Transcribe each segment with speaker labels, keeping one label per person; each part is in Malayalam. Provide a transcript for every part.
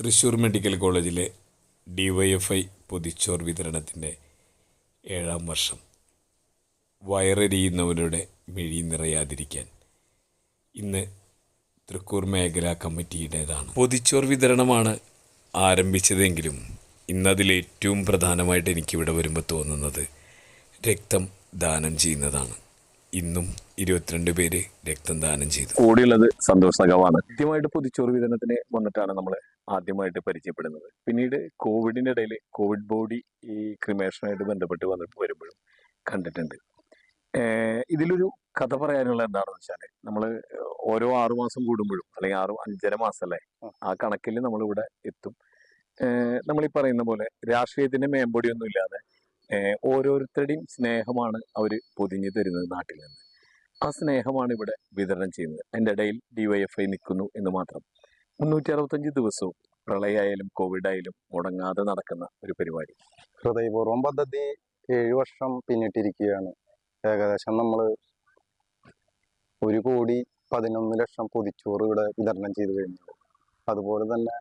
Speaker 1: തൃശ്ശൂർ മെഡിക്കൽ കോളേജിലെ ഡി വൈ എഫ് ഐ പൊതിച്ചോർ വിതരണത്തിന്റെ ഏഴാം വർഷം. വയറെരിയുന്നവരുടെ മിഴി നിറയാതിരിക്കാൻ ഇന്ന് തൃക്കൂർ മേഖലാ കമ്മിറ്റിയുടേതാണ്. പൊതിച്ചോർ വിതരണമാണ് ആരംഭിച്ചതെങ്കിലും ഇന്നതിൽ ഏറ്റവും പ്രധാനമായിട്ട് എനിക്കിവിടെ വരുമ്പോൾ തോന്നുന്നത് രക്തം ദാനം ചെയ്യുന്നതാണ്. ഇന്നും ഇരുപത്തിരണ്ട് പേര് രക്തം ദാനം ചെയ്തു.
Speaker 2: കൂടിയുള്ളത് സന്തോഷ് സഖാവാണ് ആദ്യമായിട്ട് പൊതിച്ചോറ് വിതരണത്തിന് വന്നിട്ടാണ് നമ്മൾ ആദ്യമായിട്ട് പരിചയപ്പെടുന്നത്. പിന്നീട് കോവിഡിന്റെ ഇടയിൽ കോവിഡ് ബോഡി ഈ ക്രിമേഷനായിട്ട് ബന്ധപ്പെട്ട് വന്നിട്ട് വരുമ്പോഴും കണ്ടിട്ടുണ്ട്. ഇതിലൊരു കഥ പറയാനുള്ള എന്താണെന്ന് വെച്ചാൽ നമ്മൾ ഓരോ ആറുമാസം കൂടുമ്പോഴും അല്ലെങ്കിൽ ആറ് അഞ്ചര മാസം മാസമല്ലേ ആ കണക്കിൽ നമ്മളിവിടെ എത്തും. നമ്മൾ ഈ പറയുന്ന പോലെ രാഷ്ട്രീയത്തിന്റെ മേമ്പൊടിയൊന്നും ഇല്ലാതെ ഓരോരുത്തരുടെയും സ്നേഹമാണ് അവർ പൊതിഞ്ഞു തരുന്നത് നാട്ടിൽ നിന്ന്. ആ സ്നേഹമാണ് ഇവിടെ വിതരണം ചെയ്യുന്നത്. എന്റെ ഇടയിൽ ഡിവൈഎഫ്ഐ നിൽക്കുന്നു എന്ന് മാത്രം. മുന്നൂറ്റി അറുപത്തഞ്ച് ദിവസവും പ്രളയമായാലും കോവിഡായാലും മുടങ്ങാതെ നടക്കുന്ന ഒരു പരിപാടി.
Speaker 3: ഹൃദയപൂർവം പദ്ധതി ഏഴ് വർഷം പിന്നിട്ടിരിക്കുകയാണ്. ഏകദേശം നമ്മൾ ഒരു കോടി പതിനൊന്ന് ലക്ഷം പൊതിച്ചോറ് ഇവിടെ വിതരണം ചെയ്തു കഴിഞ്ഞു. അതുപോലെ തന്നെ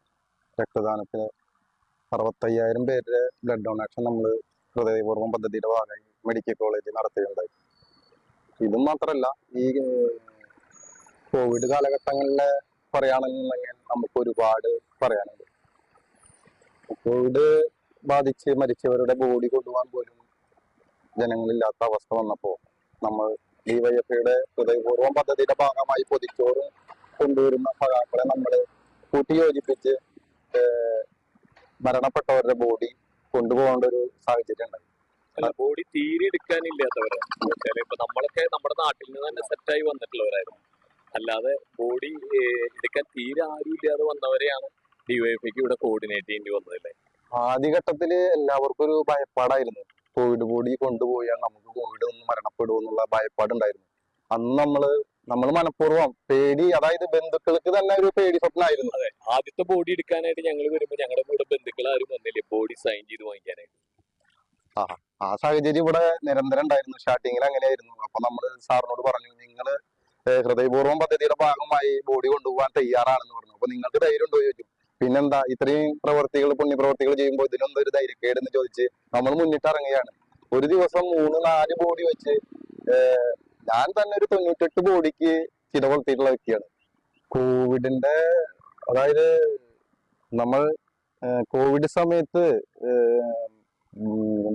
Speaker 3: രക്തദാനത്തിന് അറുപത്തയ്യായിരം പേരുടെ ബ്ലഡ് ഡൊണേഷൻ നമ്മൾ ഹൃദയപൂർവം പദ്ധതിയുടെ ഭാഗമായി മെഡിക്കൽ കോളേജ് നടത്തുകയുണ്ടായി ഇതും മാത്രമല്ല ഈ കോവിഡ് കാലഘട്ടങ്ങളിലെ പറയുകയാണെന്നുണ്ടെങ്കിൽ നമുക്ക് ഒരുപാട് പറയാനുണ്ട്. കോവിഡ് ബാധിച്ച് മരിച്ചവരുടെ ബോഡി കൊണ്ടുപോകാൻ പോലും ജനങ്ങളില്ലാത്ത അവസ്ഥ വന്നപ്പോൾ നമ്മൾ ഡി വൈ എഫ് ഐയുടെ ഹൃദയപൂർവം പദ്ധതിയുടെ ഭാഗമായി പൊതിച്ചോറും കൊണ്ടുവരുന്ന സഖാക്കളെ നമ്മൾ കൂട്ടിയോജിപ്പിച്ച് യോജിപ്പിച്ച് മരണപ്പെട്ടവരുടെ ബോഡി കൊണ്ടുപോകേണ്ട ഒരു സാഹചര്യം ഉണ്ടായി.
Speaker 2: ബോഡി തീരെ എടുക്കാനില്ലാത്തവരെ. ഇപ്പൊ നമ്മളൊക്കെ നമ്മുടെ നാട്ടിൽ നിന്ന് തന്നെ സെറ്റായി വന്നിട്ടുള്ളവരായിരുന്നു. അല്ലാതെ ബോഡി എടുക്കാൻ തീരെ ആരും ഇല്ലാതെ വന്നവരെയാണ് ഡിവൈഎഫ്ഐക്ക് ഇവിടെ കോർഡിനേറ്റ് ചെയ്യേണ്ടി വന്നതല്ലേ?
Speaker 3: ആദ്യഘട്ടത്തിൽ എല്ലാവർക്കും ഒരു ഭയപ്പാടായിരുന്നു. കോവിഡ് ബോഡി കൊണ്ടുപോയാൽ നമുക്ക് കോവിഡ് ഒന്ന് മരണപ്പെടും എന്നുള്ള ഭയപ്പാടുണ്ടായിരുന്നു. അന്ന് നമ്മൾ നമ്മൾ മനഃപൂർവം പേടി അതായത് ബന്ധുക്കൾക്ക് തന്നെ ഒരു പേടി സ്വപ്നമായിരുന്നു.
Speaker 2: അതെ. ആദ്യത്തെ ബോഡി എടുക്കാനായിട്ട് ഞങ്ങൾ വരുമ്പോൾ ഞങ്ങളുടെ കൂടെ ബന്ധുക്കൾ ആരും വന്നില്ലേ. ബോഡി സൈൻ ചെയ്ത് വാങ്ങിക്കാനായിട്ട്.
Speaker 3: ആ ആ സാഹചര്യം ഇവിടെ നിരന്തരം ഉണ്ടായിരുന്നു. സ്റ്റാർട്ടിങ്ങിൽ അങ്ങനെയായിരുന്നു. അപ്പൊ നമ്മൾ സാറിനോട് പറഞ്ഞു നിങ്ങൾ ഹൃദയപൂർവം പദ്ധതിയുടെ ഭാഗമായി ബോഡി കൊണ്ടുപോകാൻ തയ്യാറാണെന്ന് പറഞ്ഞു. അപ്പൊ നിങ്ങൾക്ക് ധൈര്യം ഉണ്ടോ? ചോദിച്ചു. പിന്നെന്താ ഇത്രയും പ്രവർത്തികൾ പുണ്യപ്രവർത്തികൾ ചെയ്യുമ്പോൾ ഇതിനൊന്നും ഒരു ധൈര്യക്കേടെന്ന് ചോദിച്ച് നമ്മൾ മുന്നിട്ടിറങ്ങുകയാണ്. ഒരു ദിവസം മൂന്ന് നാല് ബോഡി വെച്ച് ഏർ ഞാൻ തന്നെ ഒരു തൊണ്ണൂറ്റെട്ട് ബോഡിക്ക് ചിലവളർത്തിയിട്ടുള്ള വ്യക്തിയാണ്. കോവിഡിന്റെ അതായത് നമ്മൾ കോവിഡ് സമയത്ത്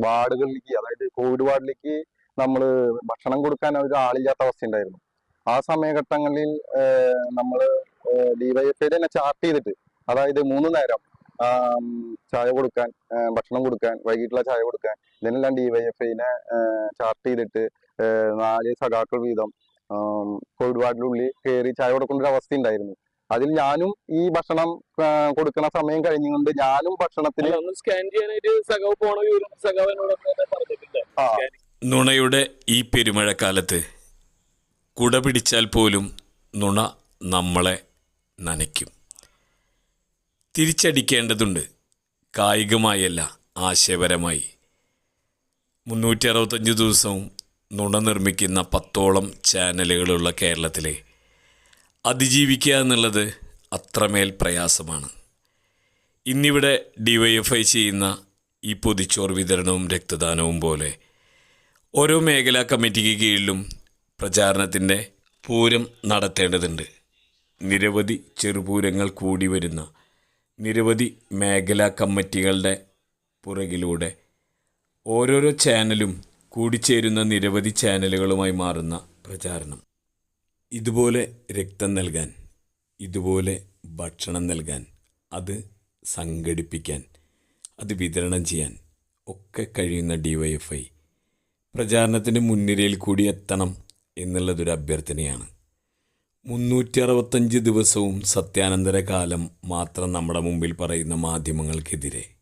Speaker 3: വാർഡുകളിലേക്ക് അതായത് കോവിഡ് വാർഡിലേക്ക് നമ്മൾ ഭക്ഷണം കൊടുക്കാൻ ഒരു ആളില്ലാത്ത അവസ്ഥ ഉണ്ടായിരുന്നു ആ സമയഘട്ടങ്ങളിൽ നമ്മൾ ഡിവൈഎഫ്ഐ തന്നെ ചാർട്ട് ചെയ്തിട്ട് അതായത് മൂന്ന് നേരം ചായ കൊടുക്കാൻ ഭക്ഷണം കൊടുക്കാൻ വൈകിട്ടുള്ള ചായ കൊടുക്കാൻ ഇതിനെല്ലാം ഡിവൈഎഫ്ഐനെ ചാർട്ട് ചെയ്തിട്ട് നാല് സഖാക്കൾ വീതം. കോവിഡ് വാർഡിനുള്ളിൽ കയറി ചായ കൊടുക്കേണ്ട ഒരു അവസ്ഥ ഉണ്ടായിരുന്നു അതിൽ ഞാനും ഈ ഭക്ഷണം കൊടുക്കുന്ന സമയം കഴിഞ്ഞുകൊണ്ട് ഞാനും ഭക്ഷണത്തിൽ
Speaker 1: നുണയുടെ ഈ പെരുമഴക്കാലത്ത് കുട പിടിച്ചാൽ പോലും നുണ നമ്മളെ നനയ്ക്കും. തിരിച്ചടിക്കേണ്ടതുണ്ട്. കായികമായല്ല ആശയപരമായി. മുന്നൂറ്റി അറുപത്തഞ്ച് ദിവസവും നുണ നിർമ്മിക്കുന്ന പത്തോളം ചാനലുകളുള്ള കേരളത്തിലെ അതിജീവിക്കുക എന്നുള്ളത് അത്രമേൽ പ്രയാസമാണ്. ഇന്നിവിടെ ഡിവൈഎഫ്ഐ ചെയ്യുന്ന ഈ പൊതിച്ചോർ വിതരണവും രക്തദാനവും പോലെ ഓരോ മേഖലാ കമ്മിറ്റിക്ക് കീഴിലും പ്രചാരണത്തിന്റെ പൂരം നടത്തേണ്ടതുണ്ട്. നിരവധി ചെറുപൂരങ്ങൾ കൂടി വരുന്ന നിരവധി മേഖലാ കമ്മിറ്റികളുടെ പുറകിലൂടെ ഓരോരോ ചാനലും കൂടിച്ചേരുന്ന നിരവധി ചാനലുകളുമായി മാറുന്ന പ്രചാരണം. ഇതുപോലെ രക്തം നൽകാൻ ഇതുപോലെ ഭക്ഷണം നൽകാൻ അത് സംഘടിപ്പിക്കാൻ അത് വിതരണം ചെയ്യാൻ ഒക്കെ കഴിയുന്ന ഡി വൈ എഫ് ഐ പ്രചാരണത്തിന് മുൻനിരയിൽ കൂടി എത്തണം എന്നുള്ളതൊരു അഭ്യർത്ഥനയാണ്. മുന്നൂറ്റി അറുപത്തഞ്ച് ദിവസവും സത്യാനന്തര കാലം മാത്രം നമ്മുടെ മുമ്പിൽ പറയുന്ന മാധ്യമങ്ങൾക്കെതിരെ